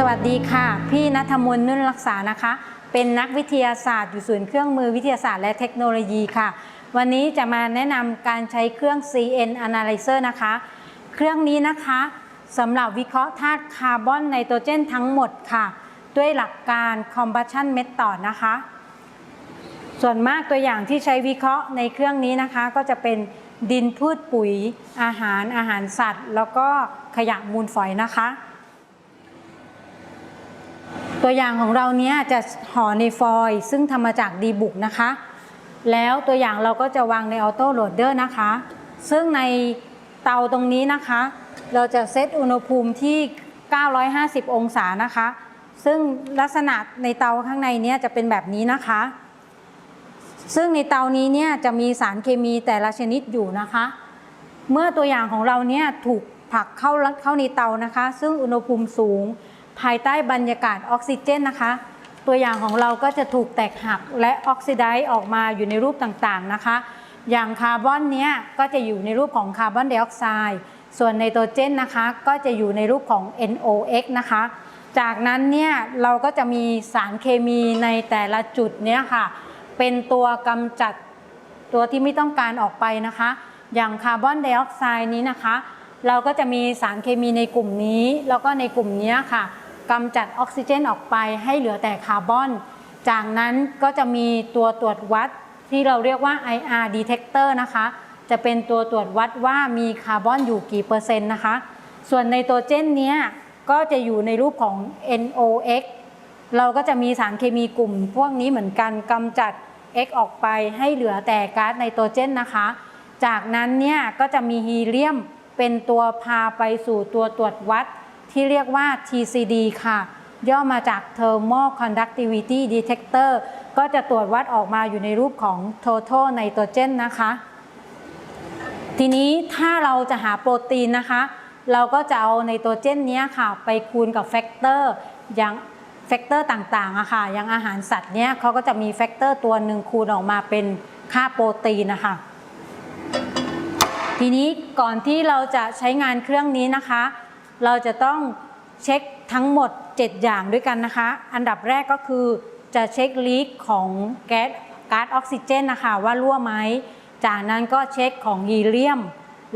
สวัสดีค่ะ พี่นัทมนนุ่นรักษานะคะ เป็นนักวิทยาศาสตร์อยู่ศูนย์เครื่องมือวิทยาศาสตร์และเทคโนโลยีค่ะ วันนี้จะมาแนะนำการใช้เครื่อง CN Analyzer นะคะ เครื่องนี้นะคะสำหรับวิเคราะห์ธาตุคาร์บอนไนโตรเจนทั้งหมดค่ะ ด้วยหลักการ combustion method นะคะ ส่วนมากตัวอย่างที่ใช้วิเคราะห์ในเครื่องนี้นะคะ ก็จะเป็นดินพืชปุ๋ย อาหารอาหารสัตว์ แล้วก็ขยะมูลฝอยนะคะ ตัวอย่างของเราเนี้ยจะห่อในฟอยล์ซึ่งทำมาจากดีบุกนะคะ แล้วตัวอย่างเราก็จะวางในออโต้โหลดเดอร์นะคะ ซึ่งในเตาตรงนี้นะคะ เราจะเซตอุณหภูมิที่ 950 องศานะคะ ซึ่งลักษณะในเตาข้างในเนี้ยจะเป็นแบบนี้นะคะ ซึ่งในเตานี้เนี่ยจะมีสารเคมีแต่ละชนิดอยู่นะคะ เมื่อตัวอย่างของเราเนี่ยถูกผลักเข้าเข้าในเตานะคะ ซึ่งอุณหภูมิสูง ภายใต้บรรยากาศออกซิเจนนะคะ ตัวอย่างของเราก็จะถูกแตกหักและออกซิไดซ์ออกมาอยู่ในรูปต่างๆนะคะ อย่างคาร์บอนเนี้ยก็จะอยู่ในรูปของคาร์บอนไดออกไซด์ส่วนไนโตรเจนนะคะก็จะอยู่ในรูปของ NOx นะคะ จากนั้นเนี่ยเราก็จะมีสารเคมีในแต่ละจุดเนี้ยค่ะ เป็นตัวกำจัดตัวที่ไม่ต้องการออกไปนะคะ อย่างคาร์บอนไดออกไซด์นี้นะคะ เราก็จะมีสารเคมีในกลุ่มนี้ แล้วก็ในกลุ่มนี้ค่ะ กำจัดออกซิเจนออกไปให้เหลือแต่คาร์บอน จากนั้นก็จะมีตัวตรวจวัดที่เราเรียกว่า IR detector นะคะ จะเป็นตัวตรวจวัดว่ามีคาร์บอนอยู่กี่เปอร์เซ็นต์นะคะ ส่วนไนโตรเจนเนี้ยก็จะอยู่ในรูปของ NOx เราก็จะมีสารเคมีกลุ่ม พวกนี้เหมือนกันกำจัด X ออกไปให้เหลือแต่ก๊าซไนโตรเจนนะคะ จากนั้นเนี่ยก็จะมีฮีเลียมเป็นตัวพาไปสู่ตัวตรวจวัด ที่เรียกว่า TCD ค่ะ ย่อมาจาก Thermal Conductivity Detector ก็จะตรวจวัดออกมาอยู่ในรูปของ Total Nitrogen นะคะ ทีนี้ถ้าเราจะหาโปรตีนนะคะ เราก็จะเอาไนโตรเจนเนี้ยค่ะ ไปคูณกับแฟกเตอร์อย่างแฟกเตอร์ต่างๆอะค่ะ อย่างอาหารสัตว์เนี้ยเขาก็จะมีแฟกเตอร์ตัวหนึ่งคูณออกมาเป็นค่าโปรตีนนะคะทีนี้ก่อนที่เราจะใช้งานเครื่องนี้นะคะ เราจะต้องเช็คทั้งหมด 7 อย่างด้วยกันนะคะ อันดับแรกก็คือจะเช็คลีกของแก๊สก๊าซออกซิเจนนะคะว่ารั่วไหม จากนั้นก็เช็คของฮีเลียม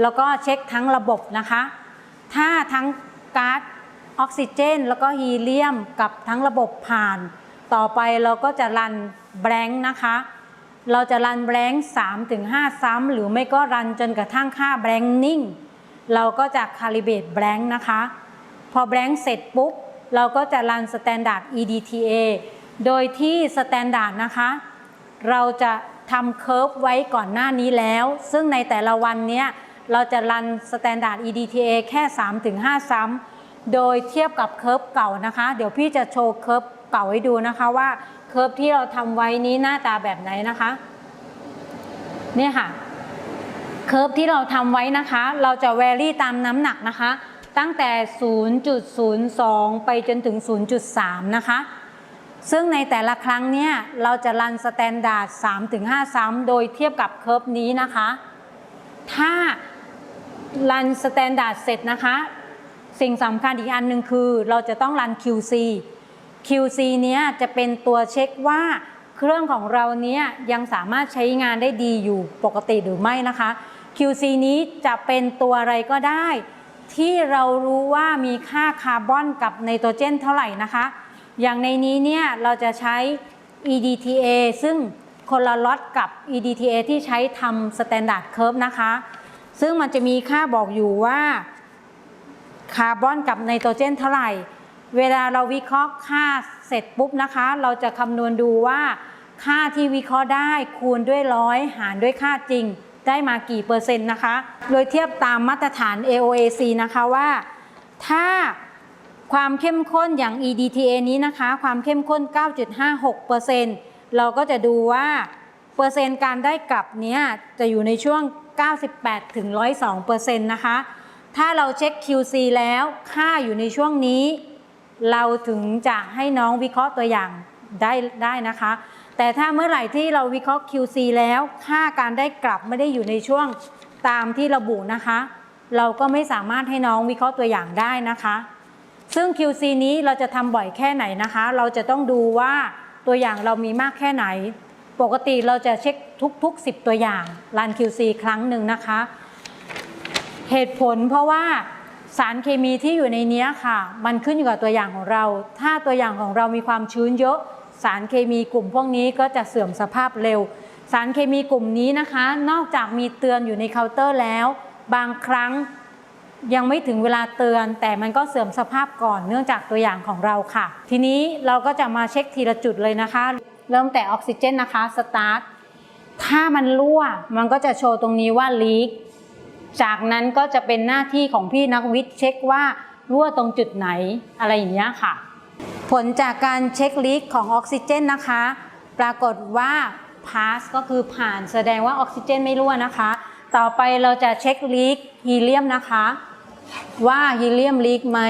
แล้วก็เช็คทั้งระบบนะคะ ถ้าทั้งก๊าซออกซิเจน แล้วก็ฮีเลียมกับทั้งระบบผ่าน ต่อไปเราก็จะรันแบงค์นะคะ เราจะรันแบงค์3ถึง5ซ้ำหรือไม่ก็รันจนกระทั่งค่าแบงค์นิ่ง เราก็จะคาลิเบตแบงค์นะคะ พอแบงค์เสร็จปุ๊บ เราก็จะรันสแตนดาร์ด EDTA โดยที่สแตนดาร์ดนะคะ เราจะทำเคิร์ฟไว้ก่อนหน้านี้แล้ว ซึ่งในแต่ละวันเนี้ยเราจะรันสแตนดาร์ด EDTA แค่ 3-5 ซ้ำ โดยเทียบกับเคิร์ฟเก่านะคะ เดี๋ยวพี่จะโชว์เคิร์ฟเก่าให้ดูนะคะว่าเคิร์ฟที่เราทำไว้นี้หน้าตาแบบไหนนะคะ เนี่ยค่ะ เคิร์ฟที่เราทำไว้นะคะ เราจะแวรี่ตามน้ำหนักนะคะ ตั้งแต่ 0.02 ไปจนถึง 0.3 นะคะ ซึ่งในแต่ละครั้งเนี่ย เราจะรันสแตนดาร์ด3-5 ซ้ำโดยเทียบกับเคิร์ฟนี้นะคะ ถ้ารันสแตนดาร์ดเสร็จนะคะ สิ่งสำคัญอีกอันหนึ่งคือ เราจะต้องรัน QC QC เนี้ยจะเป็นตัวเช็คว่าเครื่องของเราเนี้ยยังสามารถใช้งานได้ดีอยู่ปกติหรือไม่นะคะ QC นี้จะเป็นตัวอะไรก็ได้ ที่เรารู้ว่ามีค่าคาร์บอนกับไนโตรเจนเท่าไหร่นะคะ อย่างในนี้เนี่ยเราจะใช้ EDTA ซึ่งคนละล็อตกับ EDTA ที่ใช้ทำ Standard Curve นะคะ ซึ่งมันจะมีค่าบอกอยู่ว่าคาร์บอนกับไนโตรเจนเท่าไหร่ เวลาเราวิเคราะห์ค่าเสร็จปุ๊บนะคะ เราจะคำนวณดูว่าค่าที่วิเคราะห์ได้คูณด้วยร้อยหารด้วยค่าจริง ได้มากี่เปอร์เซ็นต์นะคะ โดยเทียบตามมาตรฐาน AOAC นะคะว่า ถ้าความเข้มข้นอย่าง EDTA นี้นะคะ ความเข้มข้น 9.56%เราก็จะดูว่าเปอร์เซ็นต์การได้กลับเนี้ยจะอยู่ในช่วง 98ถึง102%นะคะ ถ้าเราเช็ค QC แล้วค่าอยู่ในช่วงนี้ เราถึงจะให้น้องวิเคราะห์ตัวอย่างได้ได้นะคะ แต่ถ้าเมื่อไหร่ที่เราวิเคราะห์ QC แล้ว ค่าการได้กลับไม่ได้อยู่ในช่วงตามที่ระบุนะคะ เราก็ไม่สามารถให้น้องวิเคราะห์ตัวอย่างได้นะคะ ซึ่ง QC นี้เราจะทำบ่อยแค่ไหนนะคะ เราจะต้องดูว่าตัวอย่างเรามีมากแค่ไหน ปกติเราจะเช็คทุก ๆ 10 ตัวอย่างรัน QC ครั้งหนึ่งนะคะ เหตุผลเพราะว่าสารเคมีที่อยู่ในนี้ค่ะ มันขึ้นอยู่กับตัวอย่างของเรา ถ้าตัวอย่างของเรามีความชื้นเยอะ สารเคมีกลุ่มพวกนี้ก็จะเสื่อมสภาพเร็ว สารเคมีกลุ่มนี้นะคะ นอกจากมีเตือนอยู่ในเคาน์เตอร์แล้ว บางครั้งยังไม่ถึงเวลาเตือน แต่มันก็เสื่อมสภาพก่อนเนื่องจากตัวอย่างของเราค่ะ ทีนี้เราก็จะมาเช็คทีละจุดเลยนะคะ เริ่มแต่ออกซิเจนนะคะสตาร์ทถ้ามันรั่วมันก็จะโชว์ตรงนี้ว่าลีกจากนั้นก็จะเป็นหน้าที่ของพี่นักวิทย์เช็คว่ารั่วตรงจุดไหนอะไรอย่างเงี้ยค่ะ ผลจากการเช็คลีกของออกซิเจนนะคะ ปรากฏว่า pass ก็คือผ่านแสดงว่าออกซิเจนไม่รั่วนะคะ ต่อไปเราจะเช็คลีกฮีเลียมนะคะ ว่าฮีเลียมลีกไหม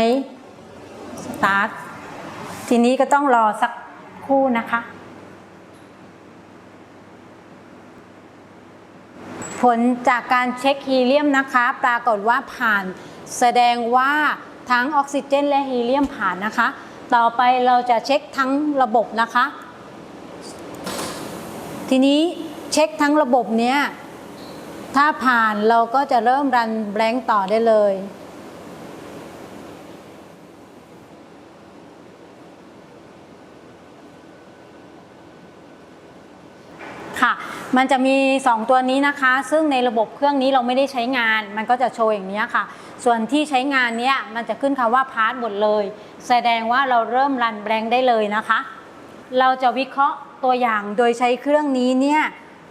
สตาร์ททีนี้ก็ต้องรอสักคู่นะคะ ผลจากการเช็คฮีเลียมนะคะ ปรากฏว่าผ่านแสดงว่าทั้งออกซิเจนและฮีเลียมผ่านนะคะ ต่อไปเราจะเช็คทั้งระบบนะคะ ทีนี้เช็คทั้งระบบเนี้ยถ้าผ่านเราก็จะเริ่มรันแบงค์ต่อได้เลย ค่ะ มันจะมี 2 ตัวนี้นะคะ ซึ่งในระบบเครื่องนี้เราไม่ได้ใช้งาน มันก็จะโชว์อย่างนี้ค่ะ ส่วนที่ใช้งานเนี้ยมันจะขึ้นคำว่าพาร์ทหมดเลย แสดงว่าเราเริ่มรันแบงค์ได้เลยนะคะ เราจะวิเคราะห์ตัวอย่างโดยใช้เครื่องนี้เนี่ย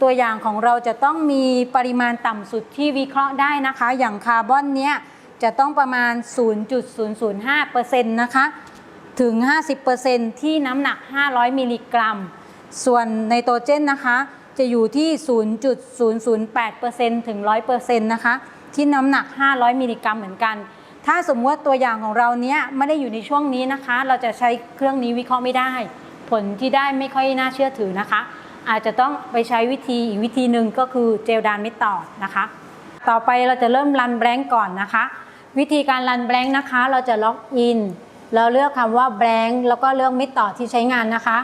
ตัวอย่างของเราจะต้องมีปริมาณต่ำสุดที่วิเคราะห์ได้นะคะ อย่างคาร์บอนเนี่ยจะต้องประมาณ 0.005%นะคะถึง 50%ที่น้ำหนัก 500 มิลลิกรัม ส่วนไนโตรเจนนะคะ จะอยู่ที่ 0.008%ถึง 100%นะคะ ที่น้ำหนัก 500 มิลลิกรัมเหมือนกัน ถ้าสมมติว่าตัวอย่างของเราเนี้ยไม่ได้อยู่ในช่วงนี้นะคะ เราจะใช้เครื่องนี้วิเคราะห์ไม่ได้ ผลที่ได้ไม่ค่อยน่าเชื่อถือนะคะ อาจจะต้องไปใช้วิธีอีกวิธีหนึ่งก็คือเจลดานเมดตอนะคะ ต่อไปเราจะเริ่มรันแบงก์ก่อนนะคะ วิธีการรันแบงก์นะคะ เราจะล็อกอินเราเลือกคำว่าแบงก์แล้วก็เลือกเมดตอที่ใช้งานนะคะ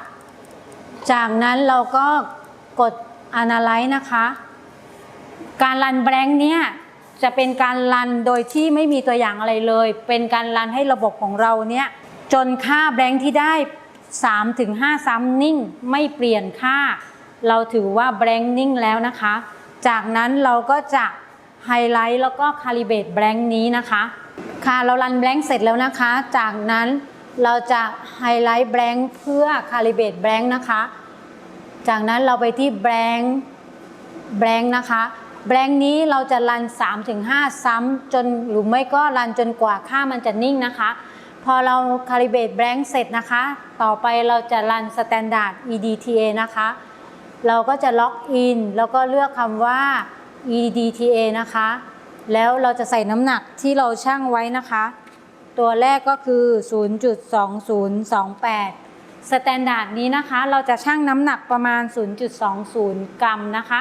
จากนั้นเราก็กด Analyze นะคะ การรันแบงค์เนี่ย จะเป็นการรันโดยที่ไม่มีตัวอย่างอะไรเลย เป็นการรันให้ระบบของเราเนี่ยจนค่าแบงค์ที่ได้3ถึง5ซ้ำนิ่งไม่เปลี่ยนค่า เราถือว่าแบงค์นิ่งแล้วนะคะ จากนั้นเราก็จะไฮไลท์แล้วก็คาลิเบตแบงค์นี้นะคะ ค่ะเรารันแบงค์เสร็จแล้วนะคะ จากนั้นเราจะไฮไลท์แบงค์เพื่อคาลิเบตแบงค์นะคะ จากนั้นเราไปที่แบงค์แบงค์นะคะ แบงค์นี้เราจะรัน 3-5 ซ้ำจนหรือไม่ก็รันจนกว่าค่ามันจะนิ่งนะคะ พอเราคาลิเบตแบงค์เสร็จนะคะ ต่อไปเราจะรัน Standard EDTA นะคะ เราก็จะล็อกอินแล้วก็เลือกคำว่า EDTA นะคะ แล้วเราจะใส่น้ำหนักที่เราชั่งไว้นะคะ ตัวแรกก็คือ 0.2028 สแตนดาร์ดนี้นะคะ เราจะชั่งน้ำหนักประมาณ 0.20 กรัมนะคะ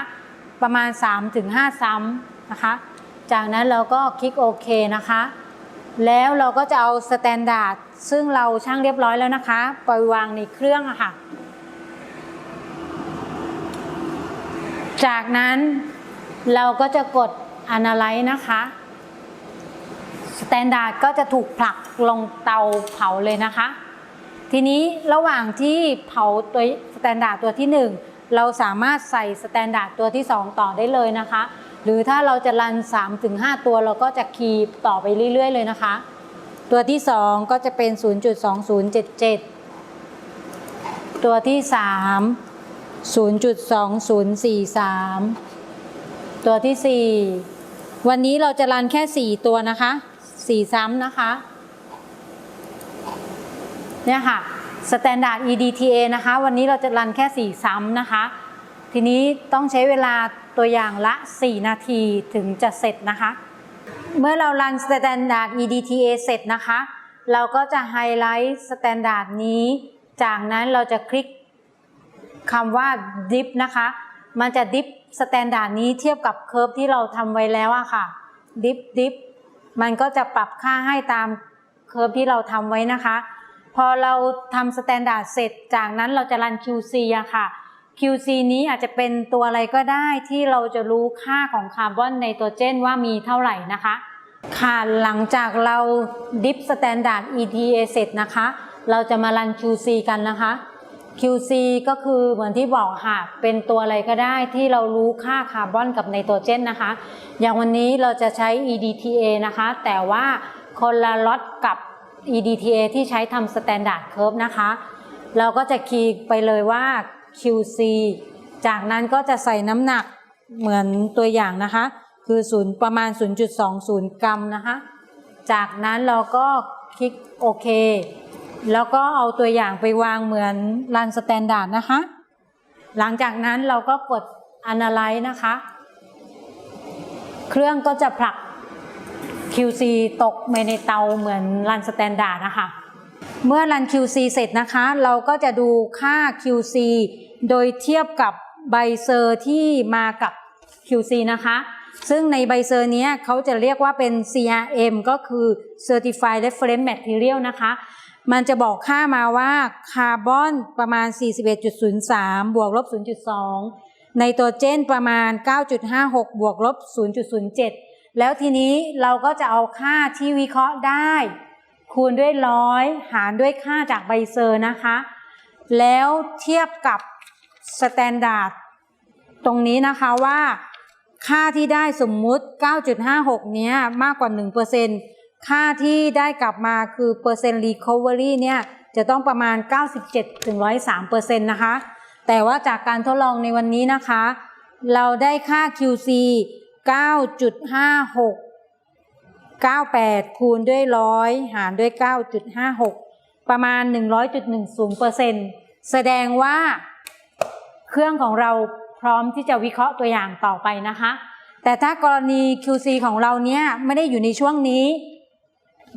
ประมาณ 3-5 ซ้ำนะคะ จากนั้นเราก็คลิกโอเคนะคะ แล้วเราก็จะเอาสแตนดาร์ดซึ่งเราชั่งเรียบร้อยแล้วนะคะไปวางในเครื่องอะค่ะ จากนั้นเราก็จะกด Analyze นะคะสแตนดาร์ดก็จะถูกผลักลงเตาเผาเลยนะคะ ทีนี้ระหว่างที่เผาตัวสแตนดาร์ดตัวที่ 1 เราสามารถใส่สแตนดาร์ดตัวที่ 2 ต่อได้เลยนะคะ หรือถ้าเราจะรัน 3-5 ตัวเราก็จะคีย์ต่อไปเรื่อย ๆ เลยนะคะ ตัวที่ 2 ก็จะเป็น 0.2077 ตัวที่ 3 0.2043 ตัวที่ 4 วันนี้เราจะรันแค่ 4 ตัวนะคะ 4 ซ้ำนะคะ เนี่ยค่ะ Standard EDTA นะคะ วันนี้เราจะรันแค่ 4 ซ้ำนะคะ ทีนี้ต้องใช้เวลาตัวอย่างละ 4 นาทีถึงจะเสร็จนะคะ เมื่อเรารัน Standard EDTA เสร็จนะคะ เราก็จะไฮไลท์ Standard นี้ จากนั้นเราจะคลิกคำว่า dip นะคะ มันจะ dip Standard นี้เทียบกับเคอร์ฟที่เราทำไว้แล้วอะค่ะ dip dip มันก็จะปรับค่าให้ตามเคอร์ฟที่เราทำไว้นะคะ พอเราทำสแตนดาร์ดเสร็จ จากนั้นเราจะรัน QC อะค่ะ QC นี้อาจจะเป็นตัวอะไรก็ได้ที่เราจะรู้ค่าของคาร์บอนไนโตรเจนว่ามีเท่าไหร่นะคะ ค่ะหลังจากเราดิฟสแตนดาร์ด ETA เสร็จนะคะ เราจะมารัน QC กันนะคะ QC ก็คือเหมือนที่บอกค่ะ เป็นตัวอะไรก็ได้ที่เรารู้ค่าคาร์บอนกับไนโตรเจนนะคะ อย่างวันนี้เราจะใช้ EDTA นะคะ แต่ว่าคนละล็อตกับ EDTA ที่ใช้ทำ Standard Curve นะคะ เราก็จะคีย์ไปเลยว่า QC จากนั้นก็จะใส่น้ำหนักเหมือนตัวอย่างนะคะ คือศูนย์ประมาณ 0.20 กรัมนะคะ จากนั้นเราก็คลิกโอเค แล้วก็เอาตัวอย่างไปวางเหมือนรันสแตนดาร์ดนะคะ หลังจากนั้นเราก็กด Analyze นะคะ เครื่องก็จะผลัก QC ตกไปในเตาเหมือนรันสแตนดาร์ดนะคะเมื่อรัน QC เสร็จนะคะ เราก็จะดูค่า QC โดยเทียบกับใบเซอร์ที่มากับ QC นะคะ ซึ่งในใบเซอร์นี้เขาจะเรียกว่าเป็น CRM ก็คือ Certified Reference Material นะคะ มันจะบอกค่ามาว่าคาร์บอนประมาณ 41.03 บวกลบ 0.2 ไนโตรเจนประมาณ 9.56 บวกลบ 0.07 แล้วทีนี้เราก็จะเอาค่าที่วิเคราะห์ได้ คูณด้วยร้อยหารด้วยค่าจากใบเซอร์นะคะ แล้วเทียบกับสแตนดาร์ดตรงนี้นะคะว่าค่าที่ได้สมมุติ 9.56 เนี้ยมากกว่า 1%ค่าที่ได้กลับมาคือเปอร์เซ็นต์ recovery เนี่ยจะต้องประมาณ 97-103%นะคะ แต่ว่าจากการทดลองในวันนี้นะคะ เราได้ค่า QC 9.56 98 คูณด้วยร้อยหารด้วย 9.56 ประมาณ 100.10%แสดงว่าเครื่องของเราพร้อมที่จะวิเคราะห์ตัวอย่างต่อไปนะคะ แต่ถ้ากรณี QC ของเราเนี้ยไม่ได้อยู่ในช่วงนี้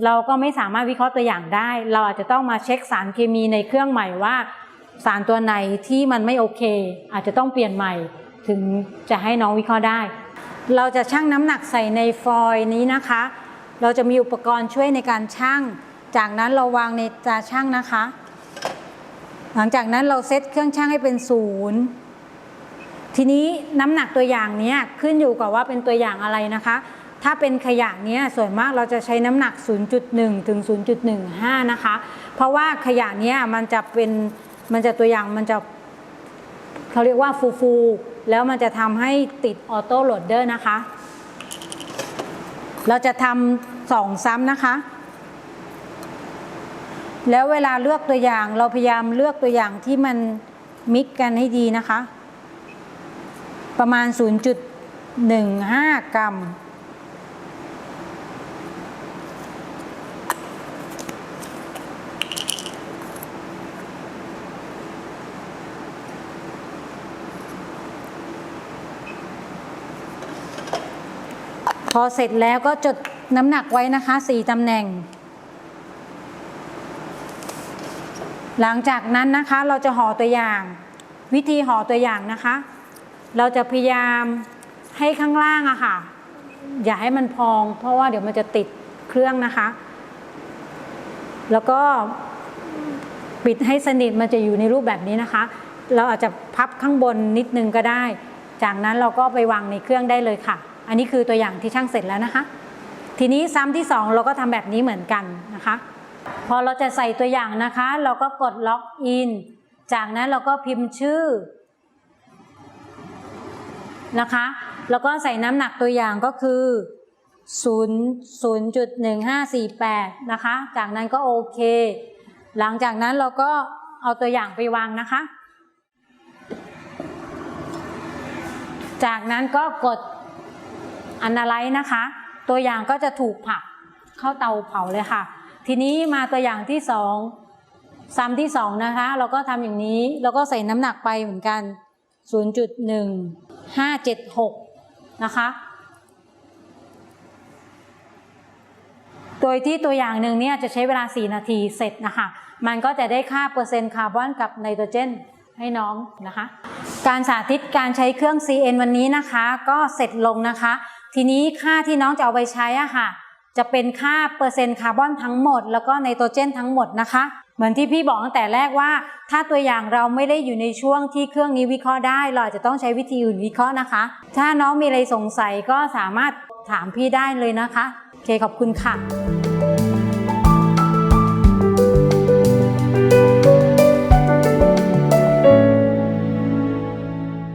เราก็ไม่สามารถวิเคราะห์ตัวอย่างได้ เราอาจจะต้องมาเช็คสารเคมีในเครื่องใหม่ว่า สารตัวไหนที่มันไม่โอเค อาจจะต้องเปลี่ยนใหม่ ถึงจะให้น้องวิเคราะห์ได้ เราจะชั่งน้ำหนักใส่ในฟอยล์นี้นะคะ เราจะมีอุปกรณ์ช่วยในการชั่ง จากนั้นเราวางในตาชั่งนะคะ หลังจากนั้นเราเซตเครื่องชั่งให้เป็นศูนย์ทีนี้น้ำหนักตัวอย่างนี้ขึ้นอยู่กับว่าเป็นตัวอย่างอะไรนะคะ ถ้าเป็นขยะเนี้ยส่วนมากเราจะใช้น้ำหนัก 0.1 ถึง 0.15 นะคะ เพราะว่าขยะเนี้ยมันจะเป็นมันจะตัวอย่างมันจะเขาเรียกว่าฟูฟู แล้วมันจะทำให้ติดออโต้โหลดเดอร์นะคะ เราจะทำสองซ้ำนะคะ แล้วเวลาเลือกตัวอย่างเราพยายามเลือกตัวอย่างที่มันมิกกันให้ดีนะคะ ประมาณ 0.15 กรัม พอเสร็จแล้วก็จดน้ำหนักไว้นะคะ4ตำแหน่ง หลังจากนั้นนะคะเราจะห่อตัวอย่าง วิธีห่อตัวอย่างนะคะ เราจะพยายามให้ข้างล่างอะค่ะ อย่าให้มันพอง เพราะว่าเดี๋ยวมันจะติดเครื่องนะคะ แล้วก็ปิดให้สนิทมันจะอยู่ในรูปแบบนี้นะคะ เราอาจจะพับข้างบนนิดนึงก็ได้ จากนั้นเราก็ไปวางในเครื่องได้เลยค่ะ อันนี้คือตัวอย่างที่ช่างเสร็จแล้วนะคะ ทีนี้ซ้ำที่สองเราก็ทำแบบนี้เหมือนกันนะคะ พอเราจะใส่ตัวอย่างนะคะ เราก็กดล็อกอินจากนั้นเราก็พิมพ์ชื่อนะคะ แล้วก็ใส่น้ำหนักตัวอย่างก็คือ 0 0.1548 นะคะ จากนั้นก็โอเค หลังจากนั้นเราก็เอาตัวอย่างไปวางนะคะ จากนั้นก็กด Analyze นะคะ ตัวอย่างก็จะถูกผักเข้าเตาเผาเลยค่ะ ทีนี้มาตัวอย่างที่สองซ้ำที่สองนะคะ เราก็ทำอย่างนี้เราก็ใส่น้ำหนักไปเหมือนกัน 0.1576 นะคะ โดยที่ตัวอย่างหนึ่งเนี่ยจะใช้เวลา 4 นาทีเสร็จนะคะ มันก็จะได้ค่าเปอร์เซ็นต์คาร์บอนกับไนโตรเจนให้น้องนะคะ การสาธิตการใช้เครื่อง CN วันนี้นะคะ ก็เสร็จลงนะคะ ทีนี้ค่าที่น้องจะเอาไปใช้อะค่ะ จะเป็นค่าเปอร์เซ็นต์คาร์บอนทั้งหมด แล้วก็ไนโตรเจนทั้งหมดนะคะ เหมือนที่พี่บอกตั้งแต่แรกว่า ถ้าตัวอย่างเราไม่ได้อยู่ในช่วงที่เครื่องนี้วิเคราะห์ได้ เราจะต้องใช้วิธีอื่นวิเคราะห์นะคะ ถ้าน้องมีอะไรสงสัยก็สามารถถามพี่ได้เลยนะคะ โอเคขอบคุณค่ะ